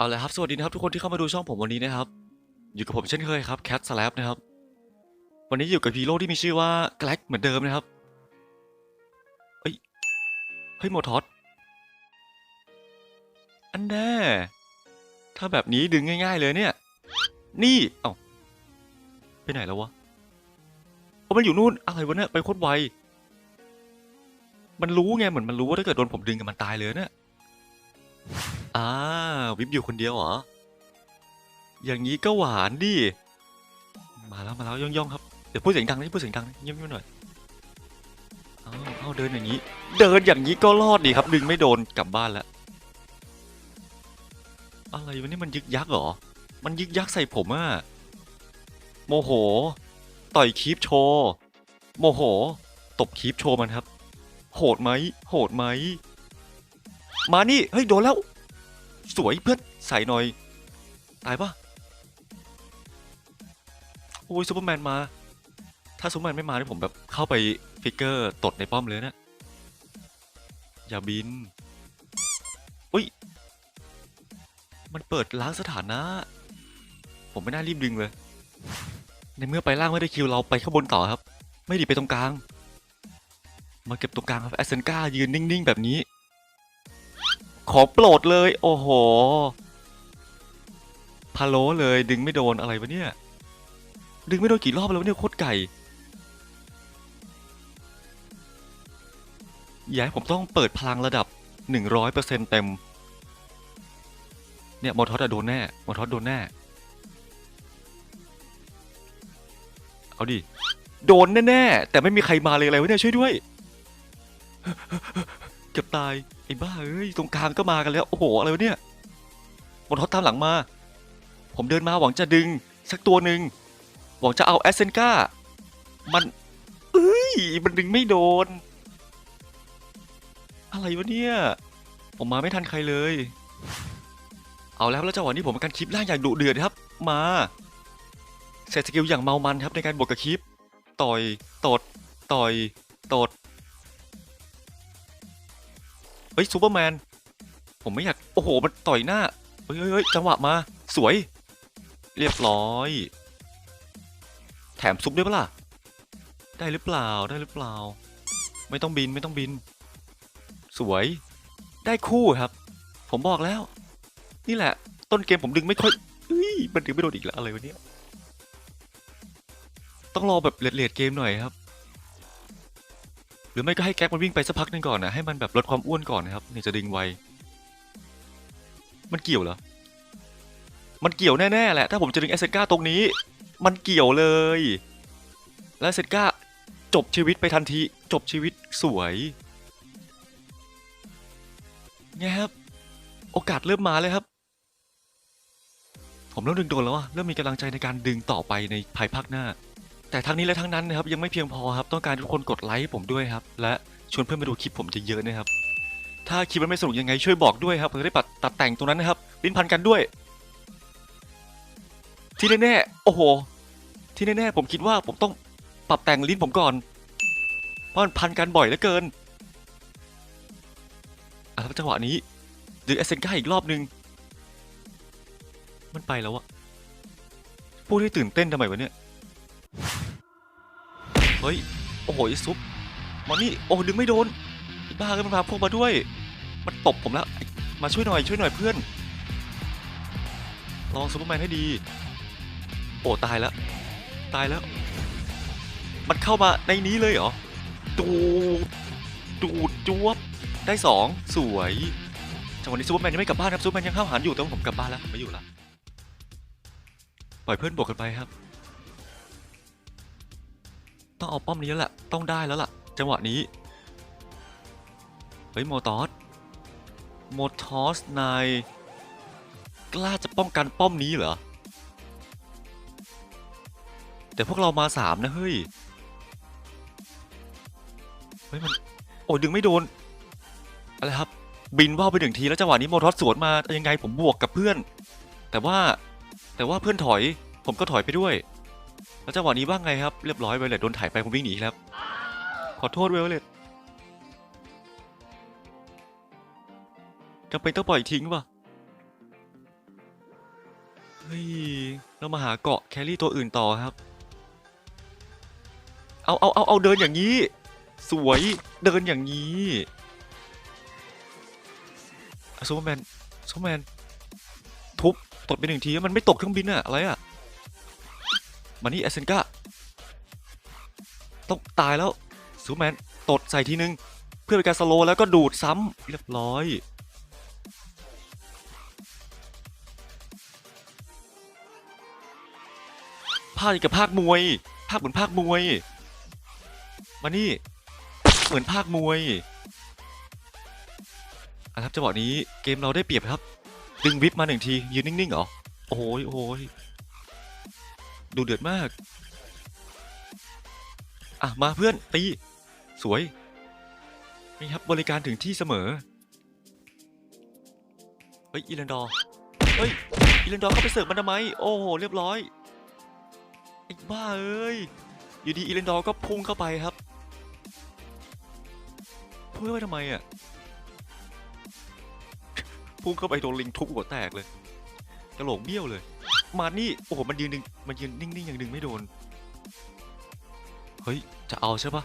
เอาละครับสวัสดีนะครับทุกคนที่เข้ามาดูช่องผมวันนี้นะครับ อยู่กับผมเช่นเคยครับแคทสแลปนะครับ วันนี้อยู่กับฮีโร่ที่มีชื่อว่าแกล็กเหมือนเดิมนะครับ เฮ้ย เฮ้ยโมทอสอันแน่ถ้าแบบนี้ดึงง่าย ๆเลยเนี่ย นี่ เอ้า ไปไหนแล้ววะโอ้มันอยู่นู่นอะไรวะเนี่ยไปโคตรไว มันรู้ไงเหมือนมันรู้ว่าถ้าเกิดโดนผมดึงกับมันตายเลยเนี่ย อ่าวิบอยู่คนเดียวเหรอ อย่างนี้ก็หวานดิ มาแล้วมาแล้วย่องย่องครับ เดี๋ยวพูดเสียงดังนะพูดเสียงดังนะเงียบๆหน่อย เอาเอาเดินอย่างนี้ เดินอย่างนี้ก็รอดดีครับ ดึงไม่โดนกลับบ้านแล้ว อะไรวะนี่มันยึกยักเหรอ มันยึกยักใส่ผมอะโมโห ต่อยคีปโชว์โมโห ตบคีปโชว์มันครับ โหดไหมโหดไหมมานี่ เฮ้ย โดนแล้ว สวยเพื่อนใส่หน่อย ตายปะโอ้ยซูเปอร์แมนมา ถ้าซูเปอร์แมนไม่มาเนี่ยผมแบบเข้าไปฟิกเกอร์ตดในป้อมเลยนะ อย่าบิน อุ้ย มันเปิดล้างสถานะ ผมไม่น่ารีบดึงเลย ในเมื่อไปล่างไม่ได้คิวเราไปข้างบนต่อครับ ไม่ดีไปตรงกลาง มาเก็บตรงกลางครับแอสเซนกายืนนิ่ง ๆ แบบนี้ ขอโปรดเลย โอ้โหพะโลเลยดึงไม่โดนอะไรวะเนี่ย ดึงไม่โดนกี่รอบแล้วเนี่ยโคตรไก่อย่าให้ผมต้องเปิดพลังระดับ 100%เต็ม เนี่ยมอทอสอะโดนแน่มอทอสโดนแน่ เอาดิ โดนแน่ ๆ แต่ไม่มีใครมาเลยอะไรวะเนี่ยช่วยด้วย ตายไอ้บ้าเอ้ยตรงกลางก็มากันแล้วโอ้โหอะไรวะเนี่ยมอทอสตามหลังมา ผมเดินมาหวังจะดึง สักตัวหนึ่งหวังจะเอาแอสเซนกามันเอ้ยมันดึงไม่โดน อะไรวะเนี่ยผมมาไม่ทันใครเลย เอาแล้วแล้วจังหวะนี้ผมกันคลิปล่างอย่างดุเดือดครับ มาเสร็จสกิลอย่างเมามันครับในการบวกกับคลิป ต่อยตดต่อยตด ฮ้ยซูเปอร์แมน ผมไม่อยาก โอ้โห มันต่อยหน้า เฮ้ยเฮ้ยจังหวะมา สวย เรียบร้อย แถมซุปด้วยปะล่ะ ได้หรือเปล่า ได้หรือเปล่า ไม่ต้องบิน ไม่ต้องบิน สวย ได้คู่ครับ ผมบอกแล้ว นี่แหละ ต้นเกมผมดึงไม่ค่อยเฮ้ย มันดึงไม่โดนอีกแล้วอะไรวะเนี่ย ต้องรอแบบเลดๆเกมหน่อยครับ รือไม่ก็ให้แก๊กมันวิ่งไปสักพักหนึ่งก่อนนะให้มันแบบลดความอ้วนก่อนนะครับนี่จะดึงไวมันเกี่ยวเหรอ มันเกี่ยวแน่ๆแหละ ถ้าผมจะดึงเอสเซนกาตรงนี้ มันเกี่ยวเลย และเอเซนกาจบชีวิตไปทันที จบชีวิตสวยไงครับ โอกาสเริ่มมาเลยครับ ผมเริ่มดึงโดนแล้วอะเริ่มมีกำลังใจในการดึงต่อไปในภายภาคหน้า แต่ทั้งนี้และทั้งนั้นนะครับยังไม่เพียงพอครับต้องการทุกคนกดไลค์ผมด้วยครับและชวนเพื่อนมาดูคลิปผมเยอะๆนะครับถ้าคลิปมันไม่สนุกยังไงช่วยบอกด้วยครับผมจะได้ปัดตัดแต่งตรงนั้นนะครับลิ้นพันกันด้วย ที่แน่ๆโอ้โห ที่แน่ๆผมคิดว่าผมต้องปรับแต่งลิ้นผมก่อนเพราะมันพันกันบ่อยเหลือเกินอะจังหวะนี้ดึงเอเซนก้าอีกรอบนึง มันไปแล้วอะพูดให้ตื่นเต้นทำไมวะเนี่ย เฮ้ย โอ้โหไอซุปมานี่ โอ้ดึงไม่โดนบ้าก็มันพาพวกมาด้วย มันตบผมแล้ว มาช่วยหน่อย ช่วยหน่อยเพื่อน ลองซูเปอร์แมนให้ดี โอ้ตายแล้ว ตายแล้ว มันเข้ามาในนี้เลยเหรอ ดูดดูดจวบ ได้สองสวยจังหวะนี้ซูเปอร์แมนยังไม่กลับบ้านครับซูเปอร์แมนยังเข้าหารอยู่แต่ว่าผมกลับบ้านแล้วไม่อยู่ล้วปล่อยเพื่อนบวกกันไปครับ ต้องเอาป้อมนี้แล้วล่ะ ต้องได้แล้วล่ะ จังหวะนี้ เฮ้ยโมตอสโมทอสนายกล้าจะป้องกันป้อมนี้เหรอ แต่พวกเรามาสามนะเฮ้ย เฮ้ยมันโอ้ยดึงไม่โดน อะไรครับ บินว่าวไปหนึ่งทีแล้วจังหวะนี้โมทอสสวนมายังไงผมบวกกับเพื่อน แต่ว่าแต่ว่าเพื่อนถอย ผมก็ถอยไปด้วย แล้วจังหวะนี้บ้างไงครับ เรียบร้อยไปเลยโดนถ่ายไปผมวิ่งหนีครับ ขอโทษเวลเลตจำเป็นต้องปล่อยทิ้งป่ะ เฮ้ย เรามาหาเกาะแครี่ตัวอื่นต่อครับ เอาเอาเอาเอาเดินอย่างนี้ สวยเดินอย่างนี้ซูเปอร์แมนซูเปอร์แมนทุบตดไปหนึ่งทีมันไม่ตกเครื่องบินอะอะไรอะ มานี่เอเซนกาต้องตายแล้วซูแมนตดใส่ทีนึง เพื่อเป็นการสโลว์แล้วก็ดูดซ้ำเรียบร้อยภาคกับภาคมวย ภาคเหมือนภาคมวย มานี่เหมือนภาคมวยอะครับจังหวะนี้เกมเราได้เปรียบครับ ดึงวิปมาหนึ่งทียืนนิ่งๆเหรอโอ้โหโอ้โห ดูเดือดมาก อะ มาเพื่อน ตี สวย นี่ครับบริการถึงที่เสมอ เฮ้ย อีแลนดอร์เฮ้ย อีแลนดอร์เข้าไปเสิร์ฟมันทำไม โอ้โห เรียบร้อย ไอ้บ้าเอ้ย อยู่ดีอีเลนดอร์ก็พุ่งเข้าไปครับพุ่งเข้าไปทำไมอะ พุ่งเข้าไปโดนลิงทุบหัวแตกเลยกระโหลกเบี้ยวเลย มานี่ โอ้โห มันยืนดึงมันยืนนิ่งๆ อย่างดึงไม่โดน เฮ้ย จะเอาใช่ปะ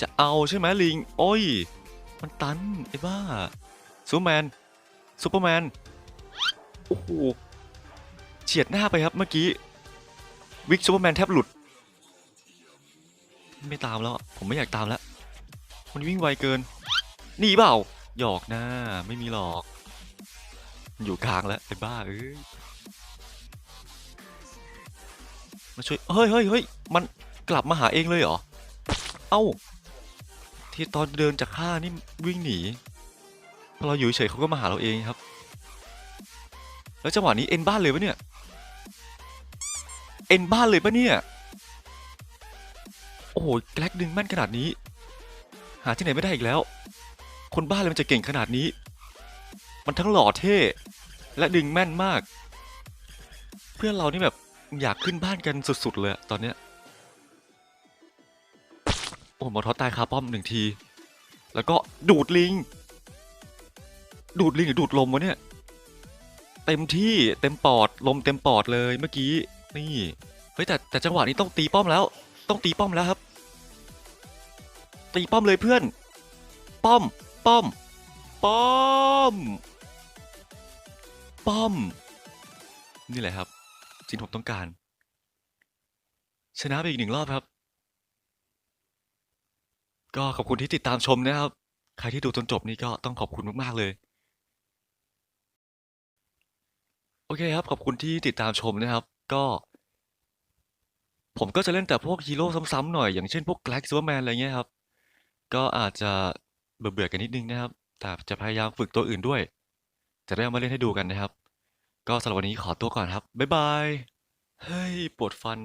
จะเอาใช่ไหมลิง โอ้ย มันตัน ไอ้บ้า ซูเปอร์แมน ซูเปอร์แมน โอ้โห เฉียดหน้าไปครับเมื่อกี้ วิกซูเปอร์แมนแทบหลุด ไม่ตามแล้ว ผมไม่อยากตามแล้ว มันวิ่งไวเกินหนีเปล่า หยอกหน้า ไม่มีหรอก อยู่กลางแล้วไอ้บ้าเอ้ย มาช่วยเฮ้ยเฮ้ยเฮ้ยมันกลับมาหาเองเลยเหรอ เอ้า ที่ตอนเดินจากข้านี่วิ่งหนีพอเราอยู่เฉยเขาก็มาหาเราเองครับ แล้วจังหวะนี้เอ็นบ้านเลยปะเนี่ย เอ็นบ้านเลยปะเนี่ย โอ้โหแกลกดึงแม่นขนาดนี้ หาที่ไหนไม่ได้อีกแล้ว คนบ้าเลยมันจะเก่งขนาดนี้ มันทั้งหล่อเท่ และดึงแม่นมาก เพื่อนเรานี่แบบ อยากขึ้นบ้านกันสุด ๆ เลยตอนเนี้ย โอ้หมอทอตายคาป้อมหนึ่งที แล้วก็ดูดลิง ดูดลิงหรือดูดลมวะเนี่ย เต็มที่เต็มปอดลมเต็มปอดเลยเมื่อกี้ นี่ เฮ้ยแต่แต่จังหวะนี้ต้องตีป้อมแล้ว ต้องตีป้อมแล้วครับ ตีป้อมเลยเพื่อน ป้อม ป้อม ป้อม ป้อม นี่แหละครับ สิ่งที่ผมต้องการ ชนะไปอีกหนึ่งรอบครับ ก็ขอบคุณที่ติดตามชมนะครับ ใครที่ดูจนจบนี่ก็ต้องขอบคุณมากๆเลย โอเคครับ ขอบคุณที่ติดตามชมนะครับ ก็ ผมก็จะเล่นแต่พวกฮีโร่ซ้ำๆหน่อย อย่างเช่นพวกแกล็กซูเปอร์แมนอะไรเงี้ยครับ ก็อาจจะเบื่อๆกันนิดนึงนะครับ แต่จะพยายามฝึกตัวอื่นด้วย จะได้เอามาเล่นให้ดูกันนะครับ ก็สำหรับวันนี้ขอตัวก่อนครับ บ๊ายบาย เฮ้ย ปวดฟัน